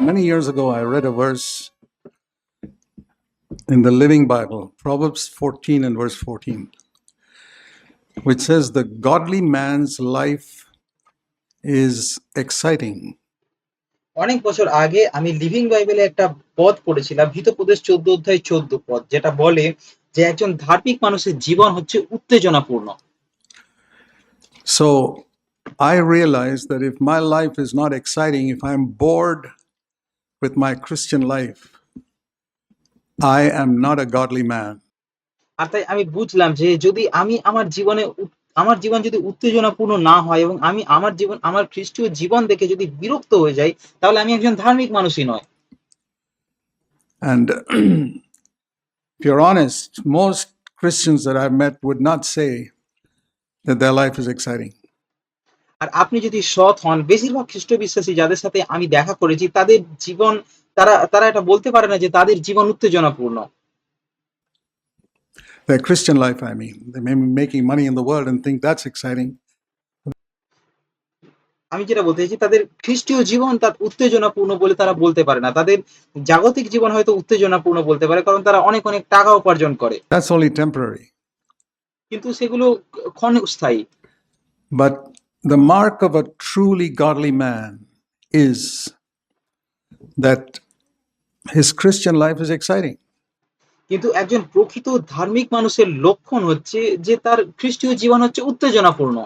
Many years ago, I read a verse in the Living Bible, Proverbs 14 and verse 14, which says, The godly man's life is exciting. অনেক বছর আগে আমি living বাইবেলে একটা পদ পড়েছিলাম হিতোপদেশ চোদ্দ অধ্যায় চোদ্দ পদ যেটা বলে যে একজন ধার্মিক মানুষের জীবন হচ্ছে উত্তেজনাপূর্ণ So I realized that if my life is not exciting, if I'm bored with my Christian life, I am not a godly man. আর তাই আমি বুঝলাম যে যদি আমি আমার জীবনে উত- আমার জীবন যদি উত্তেজনাপূর্ণ না হয় এবং আমি আমার জীবন আমার খ্রিস্টীয় জীবন দেখে যদি বিরক্ত হয়ে যাই তাহলে আমি একজন ধার্মিক মানুষই নয় And if you're honest, most Christians that I've met would not say that their life is exciting. আর আপনি যদি সৎ হন বেশিরভাগ খ্রিস্ট বিশ্বাসী যাদের সাথে আমি দেখা করেছি তাদের জীবন তারা তারা এটা বলতে পারে না যে তাদের জীবন উত্তেজনাপূর্ণ Their Christian life, I mean. They may be making money in the world and think that's exciting. আমি যেটা বলতে চাইছি তাদের খ্রিস্টীয় জীবন তার উত্তেজনাপূর্ণ বলে তারা বলতে পারে না তাদের জাগতিক জীবন হয়তো উত্তেজনাপূর্ণ বলতে পারে কারণ তারা অনেক অনেক টাকা উপার্জন করে That's only temporary. কিন্তু সেগুলো ক্ষণস্থায়ী But the mark of a truly godly man is that his Christian life is exciting. কিন্তু একজন প্রকৃত ধার্মিক মানুষের লক্ষণ হচ্ছে যে তার খ্রিস্টীয় জীবন হচ্ছে উত্তেজনাপূর্ণ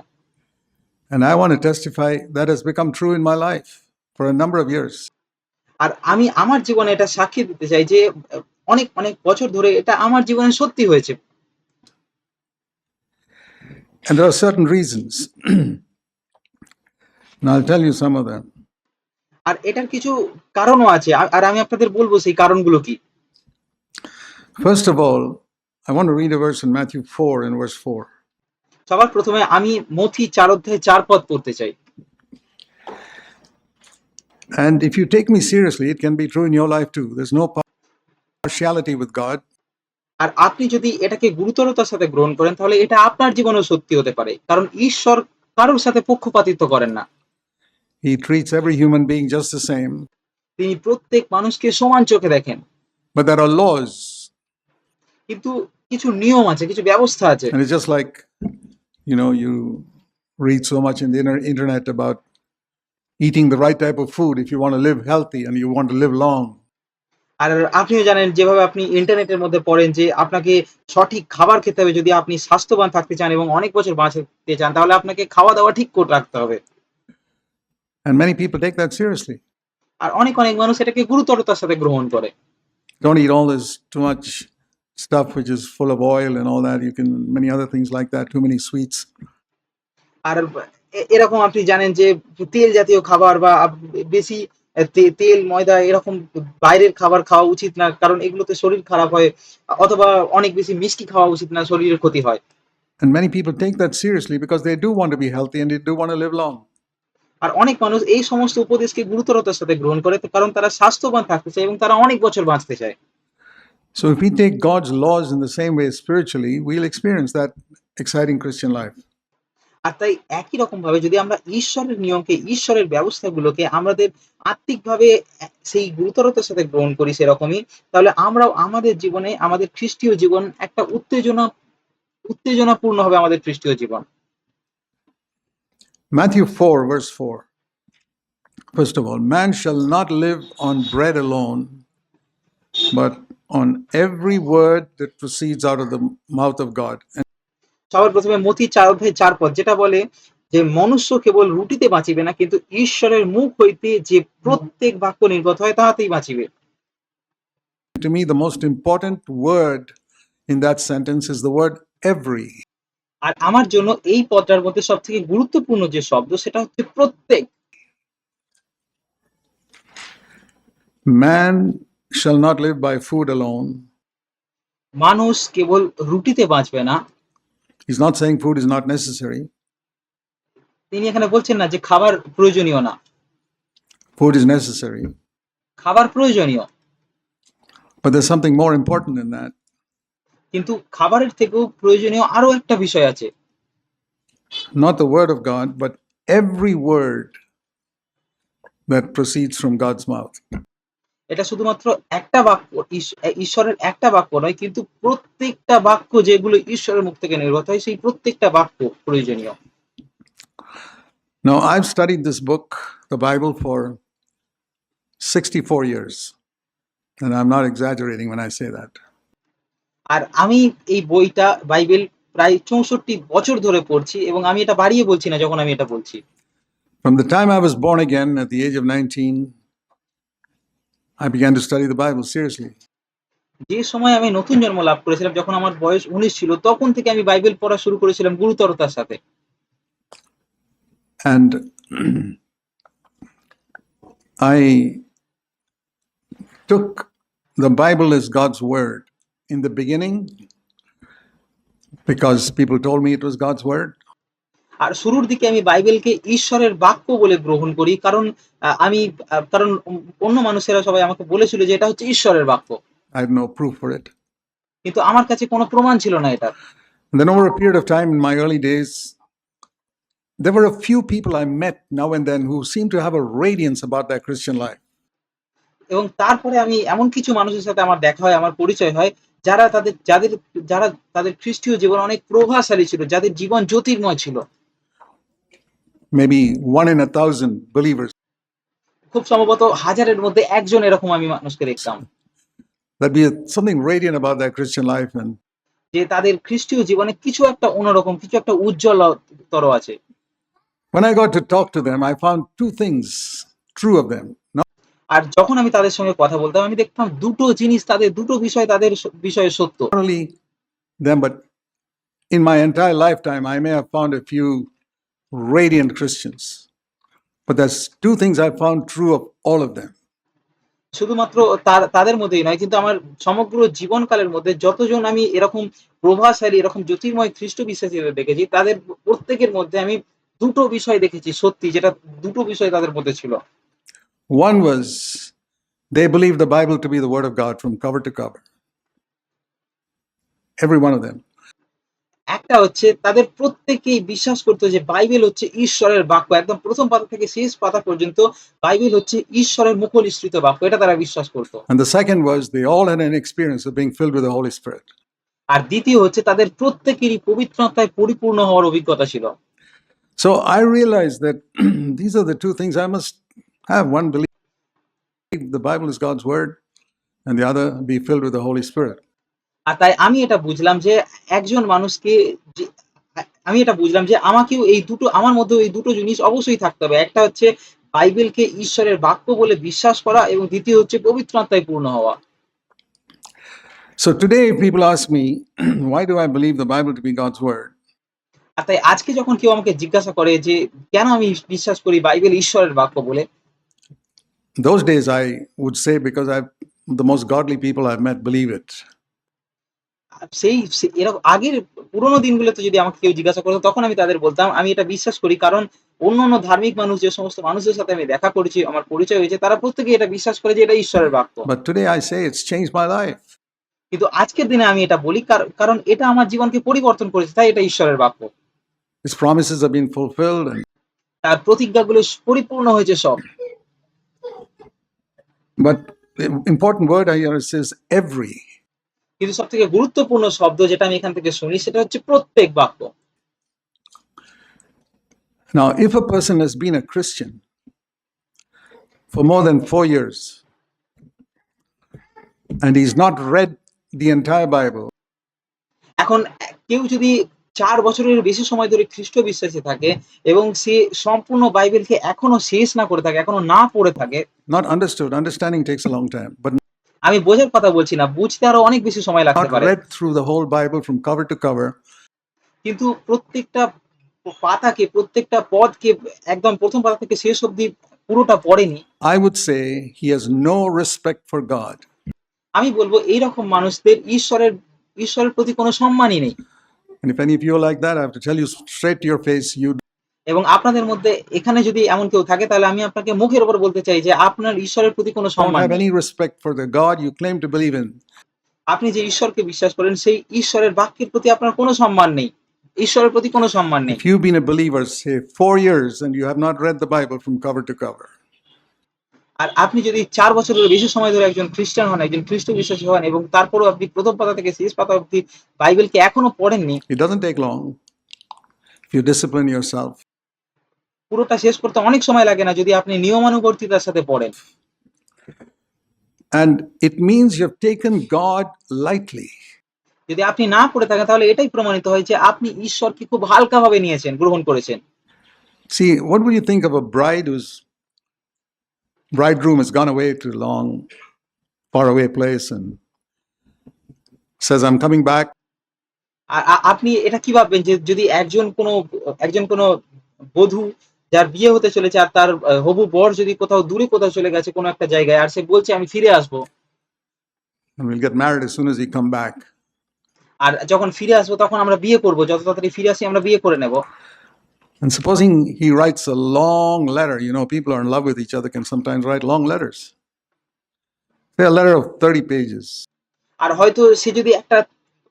And I want to testify that has become true in my life for a number of years. আর আমি আমার জীবনে এটা সাক্ষী দিতে চাই যে আহ, অনেক অনেক বছর ধরে এটা আমার জীবনে সত্যি হয়েছে And there are certain reasons. আর এটার কিছু কারণও আছে। আর আমি আপনাদের বলব সেই কারণগুলো কি। First of all I want to read a verse in সবার প্রথমে আমি মথি 4 অধ্যায়ে 4 পদ পড়তে চাই। And if you take me seriously it can be true in your life too. আর আপনি যদি এটাকে গুরুতরতার সাথে গ্রহণ করেন তাহলে এটা আপনার জীবনে সত্যি হতে পারে। কারণ ঈশ্বর কারোর সাথে পক্ষপাতিত্ব করেন না। He treats every human being just the same. তিনি প্রত্যেক মানুষকে সমান চোখে দেখেন But there are laws. কিন্তু কিছু নিয়ম আছে কিছু ব্যবস্থা আছে And it's just like, you know, you read so much in the internet about eating the right type of food if you want to live healthy and you want to live long. আর আপনিও জানেন যেভাবে আপনি ইন্টারনেটের মধ্যে পড়েন যে আপনাকে সঠিক খাবার খেতে হবে যদি আপনি স্বাস্থ্যবান থাকতে চান এবং অনেক বছর বাঁচতে চান তাহলে আপনাকে খাওয়া দাওয়া ঠিক করে রাখতে হবে And many people take that seriously. আর অনেক অনেক মানুষ এটাকে গুরুতরতার সাথে গ্রহণ করে Don't eat all this too much stuff which is full of oil and all that. You can, many other things like that, too many sweets. আর এ- এরকম আপনি জানেন যে তেল জাতীয় খাবার বা আপ- বেশি তে- তেল ময়দা এরকম বাইরের খাবার খাওয়া উচিত না কারণ এগুলোতে শরীর খারাপ হয় অথবা অনেক বেশি মিষ্টি খাওয়া উচিত না শরীরের ক্ষতি হয় And many people take that seriously because they do want to be healthy and they do want to live long. আর অনেক মানুষ এই সমস্ত উপদেশকে গুরুতরতার সাথে গ্রহণ করে কারণ তারা স্বাস্থ্যবান থাকতে চায় এবং তারা অনেক বছর বাঁচতে চায় So if we take God's laws in the same way spiritually, we'll experience that exciting Christian life. আর তাই একই রকম ভাবে যদি আমরা ঈশ্বরের নিয়মকে ঈশ্বরের ব্যবস্থাগুলোকে আমাদের আত্মিকভাবে সেই গুরুতরতার সাথে গ্রহণ করি সেরকমই তাহলে আমরাও আমাদের জীবনে আমাদের খ্রিস্টীয় জীবন একটা উত্তেজনা উত্তেজনাপূর্ণ হবে আমাদের খ্রিস্টীয় জীবন Matthew 4, verse 4. First of all, man shall not live on bread alone, but on every word that proceeds out of the mouth of God. And সবার প্রথমে মতি চার অধ্যায় চার পদ যেটা বলে যে মনুষ্য কেবল রুটিতে বাঁচিবে না কিন্তু ঈশ্বরের মুখ হইতে যে প্রত্যেক বাক্য নির্গত হয় তাহাতেই বাঁচিবে to me, the most important word in that sentence is the word every. আর আমার জন্য এই পদটার মধ্যে সব থেকে গুরুত্বপূর্ণ যে শব্দ সেটা হচ্ছে প্রত্যেক। Man shall not live by food alone মানুষ কেবল রুটিতে বাঁচবে না। Is not saying food is not necessary তিনি এখানে বলছেন না যে খাবার প্রয়োজনীয় না। ফুড ইজ নেসেসারি খাবার প্রয়োজনীয়। But there something more important than that কিন্তু খাবারের থেকেও প্রয়োজনীয় আরো একটা বিষয় আছে Not the word of God, but every word that proceeds from God's mouth. এটা শুধুমাত্র একটা বাক্য ঈশ- ঈশ্বরের একটা বাক্য নয় কিন্তু প্রত্যেকটা বাক্য যেগুলো ঈশ্বরের মুখ থেকে নির্গত হয় সেই প্রত্যেকটা বাক্য প্রয়োজনীয় Now, I've studied this book, the Bible, for 64 years. And I'm not exaggerating when I say that. আর আমি এই বইটা বাইবেল প্রায় চৌষট্টি বছর ধরে পড়ছি এবং আমি এটা বাড়িয়ে বলছি না যখন আমি এটা বলছি। From the time I was born again at the age of 19, I began to study the Bible seriously. যে সময় আমি নতুন জন্ম লাভ করেছিলাম যখন আমার বয়স উনিশ ছিল তখন থেকে আমি বাইবেল পড়া শুরু করেছিলাম গুরুতরতার সাথে। And I took the Bible as God's word. in the beginning because people told me it was God's word. আর শুরুর দিকে আমি বাইবেলকে ঈশ্বরের বাক্য বলে গ্রহণ করি কারণ আমি কারণ অন্য মানুষেরা সবাই আমাকে বলেছিল যে এটা হচ্ছে ঈশ্বরের বাক্য। I no proof for it কিন্তু আমার কাছে কোনো প্রমাণ ছিল না এটা then over a period of time in my early days there were a few people I met now and then who seem to have a radiance about their Christian life এবং তারপরে আমি এমন কিছু মানুষের সাথে আমার দেখা হয় আমার পরিচয় হয় যারা তাদের যাদের যারা তাদের খ্রিস্টীয় জীবন অনেক প্রভাবশালী ছিল যাদের জীবন জ্যোতির্ময় ছিল Maybe one in a thousand believers. খুব সম্ভবত হাজারের মধ্যে একজন এরকম আমি মানুষকে দেখতাম There'd be something radiant about their Christian life. And যে তাদের খ্রিস্টীয় জীবনে কিছু একটা অন্যরকম কিছু একটা উজ্জ্বলতর আছে when I got to talk to them, I found two things true of them. আর যখন আমি তাদের সঙ্গে কথা বলতাম আমি দেখতাম দুটো জিনিস তাদের দুটো বিষয় তাদের বিষয়ে সত্য them, but in my entire lifetime, I may have found a few radiant Christians. But there's two things I found true of all of them. শুধুমাত্র তার তাদের মধ্যেই নয় কিন্তু আমার সমগ্র জীবনকালের মধ্যে যতজন আমি এরকম প্রভাবশালী এরকম জ্যোতির্ময় খ্রিস্ট বিশ্বাসীদের দেখেছি তাদের প্রত্যেকের মধ্যে আমি দুটো বিষয় দেখেছি সত্যি যেটা দুটো বিষয় তাদের মধ্যে ছিল One was they believed the Bible to be the Word of God from cover to cover. Every one of them. একটা হচ্ছে তাদের প্রত্যেকেই বিশ্বাস করতো যে বাইবেল হচ্ছে ঈশ্বরের বাক্য একদম প্রথম পাতা থেকে শেষ পাতা পর্যন্ত বাইবেল হচ্ছে ঈশ্বরের মুখনিসৃত বাক্য এটা তারা বিশ্বাস করতো And the second was they all had an experience of being filled with the Holy Spirit. আর দ্বিতীয় হচ্ছে তাদের প্রত্যেকেরই পবিত্রতায় পরিপূর্ণ হওয়ার অভিজ্ঞতা ছিল So I realized that these are the two things I must have. One, believe the Bible is God's Word, and the other, be filled with the Holy Spirit. আর তাই আমি এটা বুঝলাম যে একজন মানুষকে আমি এটা বুঝলাম যে আমাকেও এই দুটো আমার মধ্যে এই দুটো জিনিস অবশ্যই থাকতে হবে একটা হচ্ছে বাইবেলকে ঈশ্বরের বাক্য বলে বিশ্বাস করা এবং দ্বিতীয় হচ্ছে পবিত্র আত্মায় পূর্ণ হওয়া So today, if people ask me, why do I believe the Bible to be God's Word? আর তাই আজকে যখন কেউ আমাকে জিজ্ঞাসা করে যে কেন আমি বিশ্বাস করি বাইবেল ঈশ্বরের বাক্য বলে Those days, I would say because I've the most godly people I've met believe it. সেই সে- এরকম আগের পুরোনো দিনগুলোতে যদি আমাকে কেউ জিজ্ঞাসা করতো তখন আমি তাদের বলতাম আমি এটা বিশ্বাস করি কারণ অন্য অন্য ধার্মিক মানুষ যে সমস্ত মানুষদের সাথে আমি দেখা করেছি আমার পরিচয় হয়েছে তারা প্রত্যেকে এটা বিশ্বাস করে যে এটা ঈশ্বরের বাক্য But today, I say it's changed my life. কিন্তু আজকের দিনে আমি এটা বলি কার- কারণ এটা আমার জীবনকে পরিবর্তন করেছে তাই এটা ঈশ্বরের বাক্য His promises have been fulfilled, and তার প্রতিজ্ঞাগুলো পরিপূর্ণ হয়েছে সব but the important word I hear says every. কিন্তু সব থেকে গুরুত্বপূর্ণ শব্দ যেটা আমি এখান থেকে শুনি সেটা হচ্ছে প্রত্যেক বাক্য Now, if a person has been a Christian for more than four years and he's not read the entire Bible, এখন কেউ যদি চার বছরের বেশি সময় ধরে খ্রিস্ট বিশ্বাসী থাকে এবং সে সম্পূর্ণ বাইবেলকে এখনও শেষ না করে থাকে এখনও না পড়ে থাকে। Not understood, understanding takes a long time, but আমি বোঝার কথা বলছি না বুঝতে আরও অনেক বেশি সময় লাগতে পারে। read through the whole Bible from cover to cover, কিন্তু প্রত্যেকটা পাতাকে প্রত্যেকটা পদকে একদম প্রথম পাতা থেকে শেষ অবধি পুরোটা পড়েনি। I would say he has no respect for God. আমি বলব এইরকম মানুষদের ঈশ্বরের ঈশ্বরের প্রতি কোনো সম্মানই নেই। And if any of you are like that, I have to tell you straight to your face, you এবং আপনাদের মধ্যে এখানে যদি এমন কেউ থাকে তাহলে আমি আপনাকে মুখের উপর বলতে চাই যে আপনার ঈশ্বরের প্রতি কোনো don't সম্মান have নেই। any respect for the God you claim to believe in. আপনি যে ঈশ্বরকে বিশ্বাস করেন সেই ঈশ্বরের বাক্যের প্রতি আপনার কোনো সম্মান নেই ঈশ্বরের প্রতি কোনো সম্মান নেই If you've been a believer, say, four years and you have not read the Bible from cover to cover, আর আপনি যদি চার বছরের বেশি সময় ধরে একজন খ্রিস্টান হন, একজন খ্রিস্ট বিশ্বাসী হন এবং তারপরেও আপনি প্রথম পাতা থেকে শেষ পাতা অব্দি বাইবেলকে এখনও পড়েননি, take long if you discipline yourself. পুরোটা শেষ করতে অনেক সময় লাগে না যদি আপনি নিয়মানুবর্তিতার সাথে পড়েন। And it means you've taken God lightly. যদি আপনি না পড়ে থাকেন তাহলে এটাই প্রমাণিত হয় যে আপনি ঈশ্বরকে খুব হালকাভাবে নিয়েছেন, গ্রহণ করেছেন। See, what would you think of a bride whose bridegroom has gone away to a long, far away place and says, I'm coming back? আপনি এটা কি ভাববেন যে যদি একজন কোনো একজন কোনো বধূ যার বিয়ে হতে চলেছে আর তার হবু বর যদি কোথাও দূরে কোথাও চলে গেছে কোনো একটা জায়গায় আর সে বলছে আমি ফিরে আসব we'll get married as soon as he come back. আর যখন ফিরে আসব তখন আমরা বিয়ে করব যত তাড়াতাড়ি ফিরে আসি আমরা বিয়ে করে নেব And supposing he writes a long letter, you know, people who are in love with each other can sometimes write long letters. Say a letter of 30 pages. আর হয়তো সে যদি একটা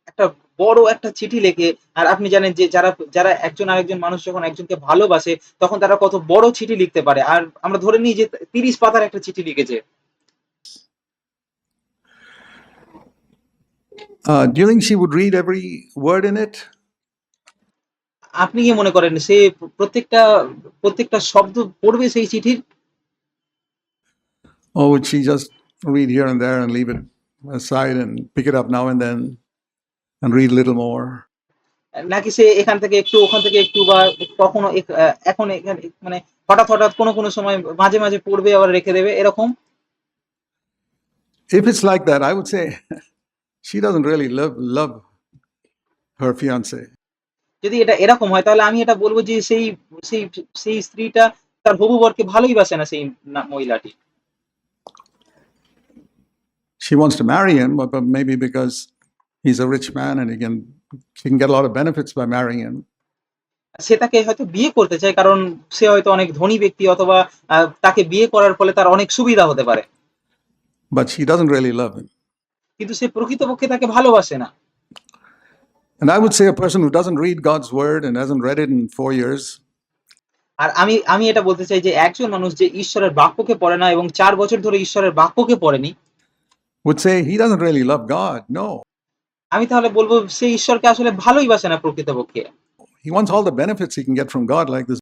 একটা বড় একটা চিঠি লেখে আর আপনি জানেন যে যারা যারা একজন আরেকজন মানুষ যখন একজনকে ভালোবাসে তখন তারা কত বড় চিঠি লিখতে পারে আর আমরা ধরে নিই যে তিরিশ পাতার একটা চিঠি লিখেছে Uh, do you think she would read every word in it? আপনি কি মনে করেন সে প্রত্যেকটা প্রত্যেকটা শব্দ পড়বে সেই চিঠির? ও she just read here and there up now and then and read little নাকি সে এখান থেকে একটু ওখান থেকে একটু বা কখনো এখন এখানে মানে হঠাৎ হঠাৎ কোনো কোনো সময় মাঝে মাঝে পড়বে আবার রেখে দেবে এরকম? If it's like that, I would say she doesn't really love love her. যদি এটা এরকম হয় তাহলে আমি এটা বলব যে সেই সেই সেই স্ত্রীটা তার হবু বরকে ভালোই বাসে না সেই মহিলাটি She wants to marry him, but, but maybe because he's a rich man and he can she can get a lot of benefits by marrying him. সে তাকে হয়তো বিয়ে করতে চায় কারণ সে হয়তো অনেক ধনী ব্যক্তি অথবা তাকে বিয়ে করার ফলে তার অনেক সুবিধা হতে পারে But she doesn't really love him. কিন্তু সে প্রকৃতপক্ষে তাকে ভালোবাসে না And I would say a person who doesn't read God's word and hasn't read it in four years আর আমি আমি এটা বলতে চাই যে একজন মানুষ যে ঈশ্বরের বাক্যকে পড়ে না এবং চার বছর ধরে ঈশ্বরের বাক্যকে পড়েনি would say he doesn't really love God. No. আমি তাহলে বলবো সে ঈশ্বরকে আসলে ভালোই বাসে না প্রকৃতপক্ষে He wants all the benefits he can get from God, like this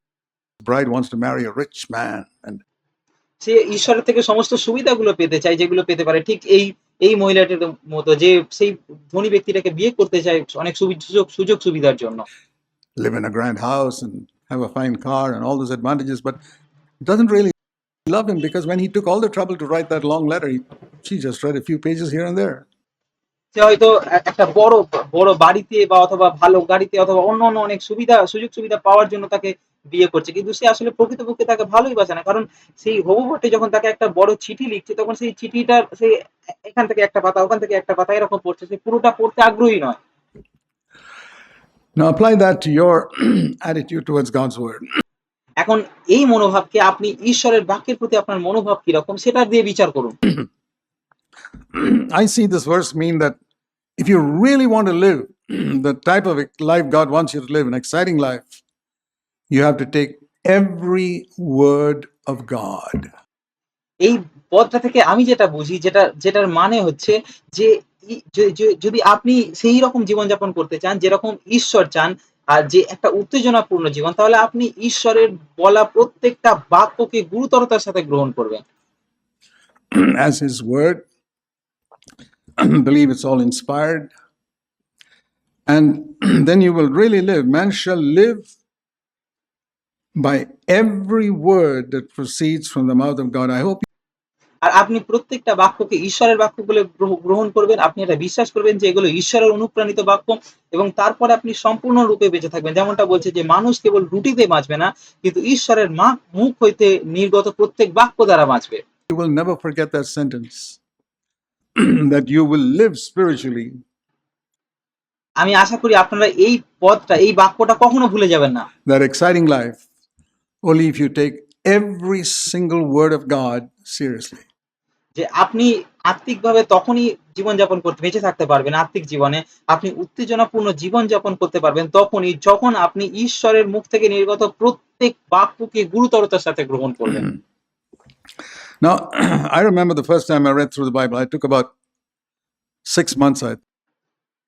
bride wants to marry a rich man. And সে ঈশ্বরের থেকে সমস্ত সুবিধাগুলো পেতে চায় যেগুলো পেতে পারে ঠিক এই এই মহিলাটির মতো যে সেই ধনী ব্যক্তিটাকে বিয়ে করতে চায় অনেক সুযোগ সুযোগ সুবিধার জন্য live in a grand house and have a fine car and all those advantages, but doesn't really love him because when he took all the trouble to write that long letter, he, she just read a few pages here and there. সে হয়তো একটা বড় বড় বাড়িতে বা অথবা ভালো গাড়িতে অথবা অন্য অন্য অনেক সুবিধা সুযোগ সুবিধা পাওয়ার জন্য তাকে বিয়ে করছে। কিন্তু সে আসলে প্রকৃতপক্ষে তাকে ভালোই বাসে না। কারণ সেই হবু বটে যখন তাকে একটা বড় চিঠি লিখছে তখন সেই চিঠিটা সে এ- এখান থেকে একটা পাতা ওখান থেকে একটা পাতা এরকম পড়ছে। সে পুরোটা পড়তে আগ্রহী নয়। Now apply that to your attitude towards God's word. এখন এই মনোভাবকে আপনি ঈশ্বরের বাক্যের প্রতি আপনার মনোভাব কীরকম সেটা দিয়ে বিচার করুন। I see this verse mean that if you really want to live the type of life God wants you to live, an exciting life, you have to take every word of God. এই পদটা থেকে আমি যেটা বুঝি যেটা যেটার মানে হচ্ছে যে ই- যে- যে- যদি আপনি সেই রকম জীবনযাপন করতে চান যেরকম ঈশ্বর চান আর যে একটা উত্তেজনাপূর্ণ জীবন তাহলে আপনি ঈশ্বরের বলা প্রত্যেকটা বাক্যকে গুরুতরতার সাথে গ্রহণ করবেন as his word. Believe it's all inspired. And then you will really live. Man shall live by every word that proceeds from the mouth of God. I hope আর আপনি প্রত্যেকটা বাক্যকে ঈশ্বরের বাক্য বলে গ্রহণ করবেন আপনি এটা বিশ্বাস করবেন যে এগুলো ঈশ্বরের অনুপ্রাণিত বাক্য এবং তারপরে আপনি সম্পূর্ণরূপে বেঁচে থাকবেন। যেমনটা বলছে যে মানুষ কেবল রুটিতে বাঁচবে না কিন্তু ঈশ্বরের মা মুখ হইতে নির্গত প্রত্যেক বাক্য দ্বারা বাঁচবে। You will never forget that sentence that you will live spiritually. আমি আশা করি আপনারা এই পদটা এই বাক্যটা কখনো ভুলে যাবেন না। That exciting life only if you take every single word of God seriously. যে আপনি আত্মিকভাবে তখনই জীবনযাপন করতে বেঁচে থাকতে পারবেন আত্মিক জীবনে আপনি উত্তেজনাপূর্ণ জীবনযাপন করতে পারবেন তখনই যখন আপনি ঈশ্বরের মুখ থেকে নির্গত প্রত্যেক বাক্যকে গুরুতরতার সাথে গ্রহণ করবেন Now, I remember the first time I read through the Bible, I took about six months, I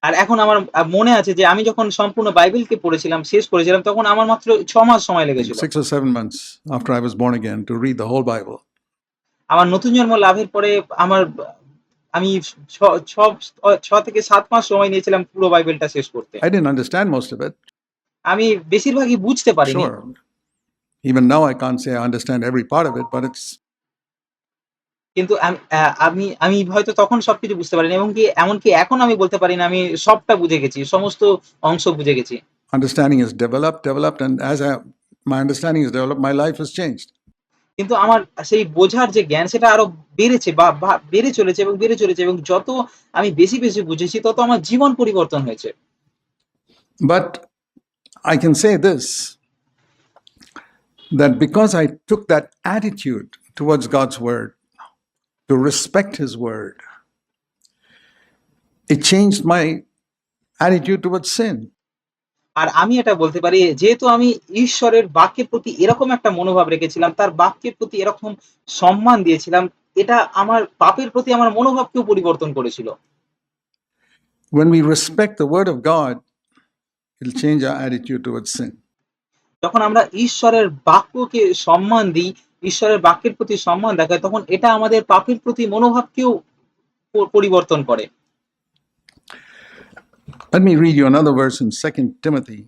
আর এখন আমার মনে আছে যে আমি যখন সম্পূর্ণ বাইবেল কে পড়েছিলাম শেষ করেছিলাম তখন আমার মাত্র ছ মাস সময় লেগেছিল। Six seven months after I was born to read the whole Bible আমার নতুন জন্ম লাভের পরে আমার আমি ছ থেকে সাত মাস সময় নিয়েছিলাম পুরো বাইবেলটা শেষ করতে। I didn't most of it আমি বেশিরভাগই বুঝতে পারিনি। Even now I can't say understand every part of কিন্তু আমি আমি হয়তো তখন সবকিছু বুঝতে পারিনি এবং কি এমনকি এখন আমি বলতে পারি না আমি সবটা বুঝে গেছি সমস্ত অংশ বুঝে গেছি। Understanding is develop developed and as my understanding is develop my life has changed কিন্তু আমার সেই বোঝার যে জ্ঞান সেটা আরও বেড়েছে বা বেড়ে চলেছে এবং বেড়ে চলেছে এবং যত আমি বেশি বেশি বুঝেছি তত আমার জীবন পরিবর্তন হয়েছে। But I can say this that because I took that attitude towards God's word to respect His word, it changed my attitude towards sin. আর আমি এটা বলতে পারি যেহেতু আমি ঈশ্বরের বাক্যের প্রতি এরকম একটা মনোভাব রেখেছিলাম, তার বাক্যের প্রতি এরকম সম্মান দিয়েছিলাম, এটা আমার পাপের প্রতি আমার মনোভাবকেও পরিবর্তন করেছিল। When we respect the word of God, it'll change our attitude towards sin. যখন আমরা ঈশ্বরের বাক্যকে সম্মান দিই, ঈশ্বরের বাক্যের প্রতি সম্মান দেখায় তখন এটা আমাদের পাপের প্রতি মনোভাবকেও পরিবর্তন করে। Let me read you another verse in 2 Timothy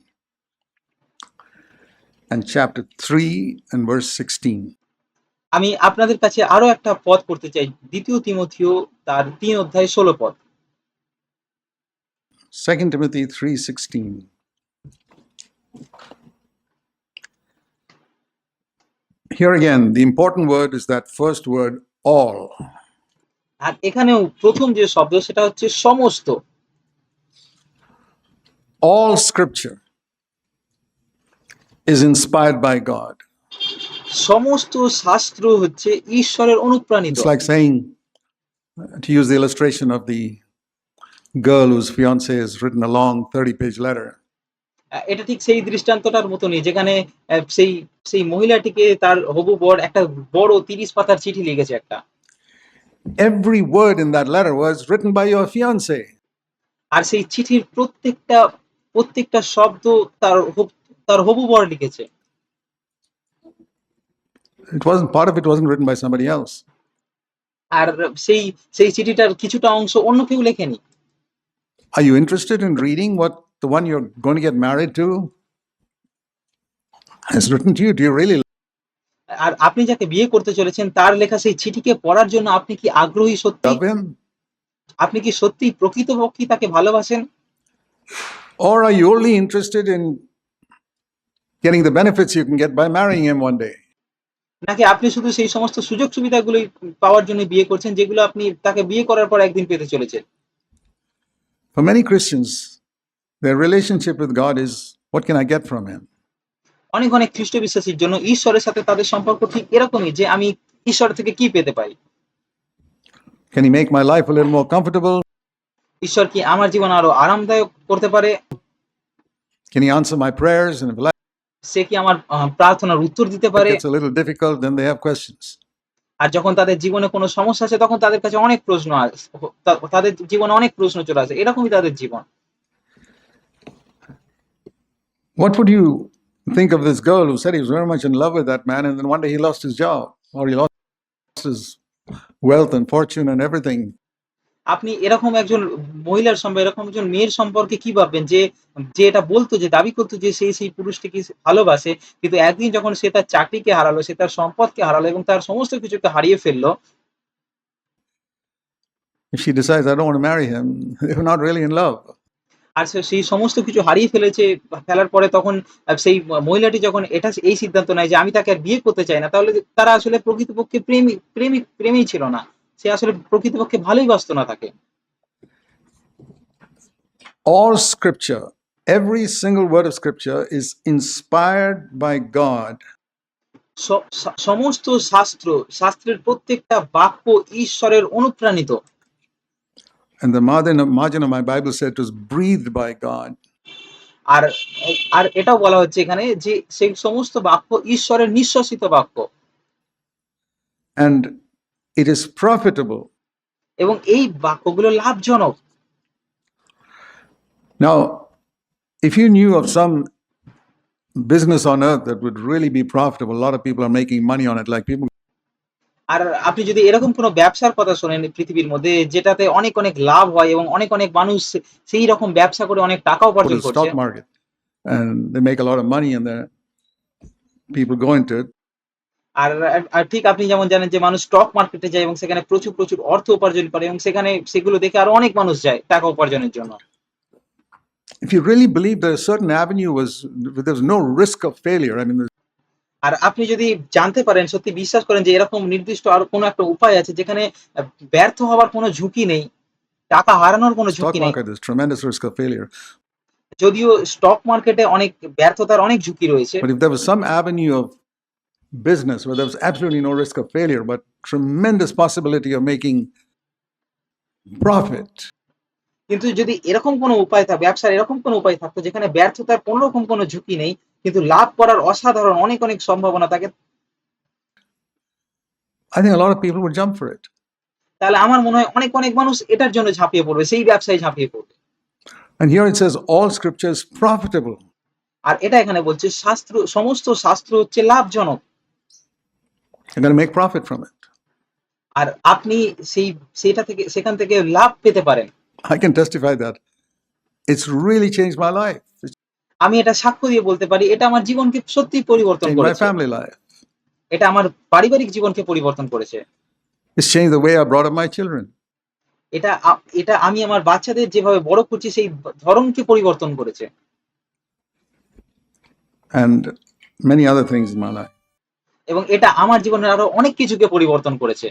and chapter 3 and verse 16. আমি আপনাদের কাছে আরও একটা পদ পড়তে চাই। ২য় তিমথিও তার ৩ অধ্যায় ১৬ পদ। 2 Timothy 3:16 Here again the important word is that first word all আর এখানেও ১ম যে শব্দ সেটা হচ্ছে সমস্ত। all scripture is inspired by God সমস্ত শাস্ত্র হচ্ছে ঈশ্বরের অনুপ্রাণিত। it's like saying to use the illustration of the girl whose fiance has written a long 30 page letter আ এটা ঠিক সেই দৃষ্টান্তটার মতনই যেখানে সেই সেই মহিলাটিকে তার হবু বর একটা বড় তিরিশ পাতার চিঠি লিখেছে একটা। Every word in that letter was written by your fiance আর সেই চিঠির প্রত্যেকটা প্রত্যেকটা শব্দ তার তার হবু বর লিখেছে। It wasn't part of it wasn't written by somebody else আর সেই সেই চিঠিটার কিছুটা অংশ অন্য কেউ লেখেনি। Are you interested in reading what the one you're going to get married to has written to you? Do you really আর আপনি যাকে বিয়ে করতে চলেছেন তার লেখা সেই চিঠিকে পড়ার জন্য আপনি কি আগ্রহী সত্যি? আপনি কি সত্যিই প্রকৃতপক্ষেই তাকে ভালোবাসেন? Or are you only interested in getting the benefits you can get by marrying him one day? নাকি আপনি শুধু সেই সমস্ত সুযোগ সুবিধাগুলোই পাওয়ার জন্য বিয়ে করছেন যেগুলো আপনি তাকে বিয়ে করার পর একদিন পেতে চলেছেন? For many Christians, their relationship with God is what can I get from him? অনেক, অনেক খ্রিস্ট বিশ্বাসীর জন্য ঈশ্বরের সাথে তাদের সম্পর্ক ঠিক এরকমই যে আমি ঈশ্বর থেকে কি পেতে পারি? Can he make my life a little more comfortable? ঈশ্বর কি আমার জীবন আরও আরামদায়ক করতে পারে? Can he answer my prayers? And if life সে কি আমার প্রার্থনার উত্তর দিতে পারে? gets a little difficult, then they have questions. আর যখন তাদের জীবনে কোনো সমস্যা আছে তখন তাদের কাছে অনেক প্রশ্ন আস তা তাদের জীবনে অনেক প্রশ্ন চলে আসে। এরকমই তাদের জীবন। What would you think of this girl who said he was very much in love with that man and then one day he lost his job or he lost his wealth and fortune and everything? আপনি এরকম একজন মহিলার সম্পর্কে এরকম একজন মেয়ের সম্পর্কে কি ভাববেন? যে, যে এটা বলতো যে দাবি করতো যে সে সেই পুরুষটিকে সে ভালোবাসে। কিন্তু একদিন যখন সে তার চাকরিকে হারালো, সে তার সম্পদকে হারালো এবং তার সমস্ত কিছুকে হারিয়ে ফেললো। If she decides, I don't want to marry him, they're not really in love. আর সেই সমস্ত কিছু হারিয়ে ফেলেছে ফেলার পরে তখন সেই মহিলাটি যখন এটা এই সিদ্ধান্ত নেয় যে আমি তাকে আর বিয়ে করতে চাই না। তাহলে তারা আসলে প্রকৃতপক্ষে প্রেমী প্রেমিক প্রেমেই ছিল না। সে আসলে প্রকৃতপক্ষে ভালোই বাসত না তাকে। All scripture, every single word of scripture is inspired by God সমস্ত শাস্ত্র, শাস্ত্রের প্রত্যেকটা বাক্য ঈশ্বরের অনুপ্রাণিত। and the margin of, margin of my Bible said it was breathed by God. আর আর এটাও বলা হচ্ছে এখানে যে সেই সমস্ত বাক্য ঈশ্বরের নিঃশ্বাসিত বাক্য। And it is profitable. এবং এই বাক্যগুলো লাভজনক Now, if you knew of some business on earth that would really be profitable, a lot of people are making money on it, like people আর আপনি যদি এরকম কোনো ব্যবসার কথা শোনেন পৃথিবীর মধ্যে যেটাতে অনেক অনেক লাভ হয় এবং অনেক অনেক মানুষ সেই রকম ব্যবসা করে অনেক টাকা go to উপার্জন the করছে। stock market. And they make a lot of money and the people go into it. আর আর ঠিক আপনি যেমন জানেন যে মানুষ স্টক মার্কেটে যায় এবং সেখানে প্রচুর প্রচুর অর্থ উপার্জন করে এবং সেখানে সেগুলো দেখে আরও অনেক মানুষ যায় টাকা উপার্জনের জন্য। If you really believe that a certain avenue was, there was no risk of failure, I mean, there's আর আপনি যদি জানতে পারেন সত্যি বিশ্বাস করেন যে এরকম নির্দিষ্ট আর কোনো একটা উপায় আছে যেখানে ব্যর্থ হওয়ার কোনো ঝুঁকি নেই টাকা হারানোর কোনো ঝুঁকি নেই. যদিও স্টক মার্কেটে অনেক ব্যর্থতার অনেক ঝুঁকি রয়েছে। But if there was some avenue of business where there was absolutely no risk of failure, but tremendous possibility of making profit, কিন্তু যদি এরকম কোনো উপায় থাকতো ব্যবসার এরকম কোনো উপায় থাকতো যেখানে ব্যর্থতার কোনো রকম কোনো ঝুঁকি নেই কিন্তু লাভ করার অসাধারণ অনেক অনেক সম্ভাবনা থাকে I think a lot of people would jump for it. তাহলে আমার মনে হয় অনেক অনেক মানুষ এটার জন্য ঝাঁপিয়ে পড়বে সেই ব্যবসায় ঝাঁপিয়ে পড়বে And here it says all scripture is profitable. আর এটা এখানে বলছে শাস্ত্র সমস্ত শাস্ত্র হচ্ছে লাভজনক You're going to make profit from it. আর আপনি সেই সেটা থেকে সেখান থেকে লাভ পেতে পারেন I can testify that. It's really changed my life. আমি এটা সাক্ষ্য দিয়ে বলতে পারি এটা আমার জীবনকে সত্যি পরিবর্তন করেছে। এটা আমার পারিবারিক জীবনকে পরিবর্তন করেছে। It's changed the way I brought up my children. এটা এটা আমি আমার বাচ্চাদের যেভাবে বড় করছি সেই ধরনকে পরিবর্তন করেছে। And many other things in my life. এবং এটা আমার জীবনের আরও অনেক কিছুকে পরিবর্তন করেছে।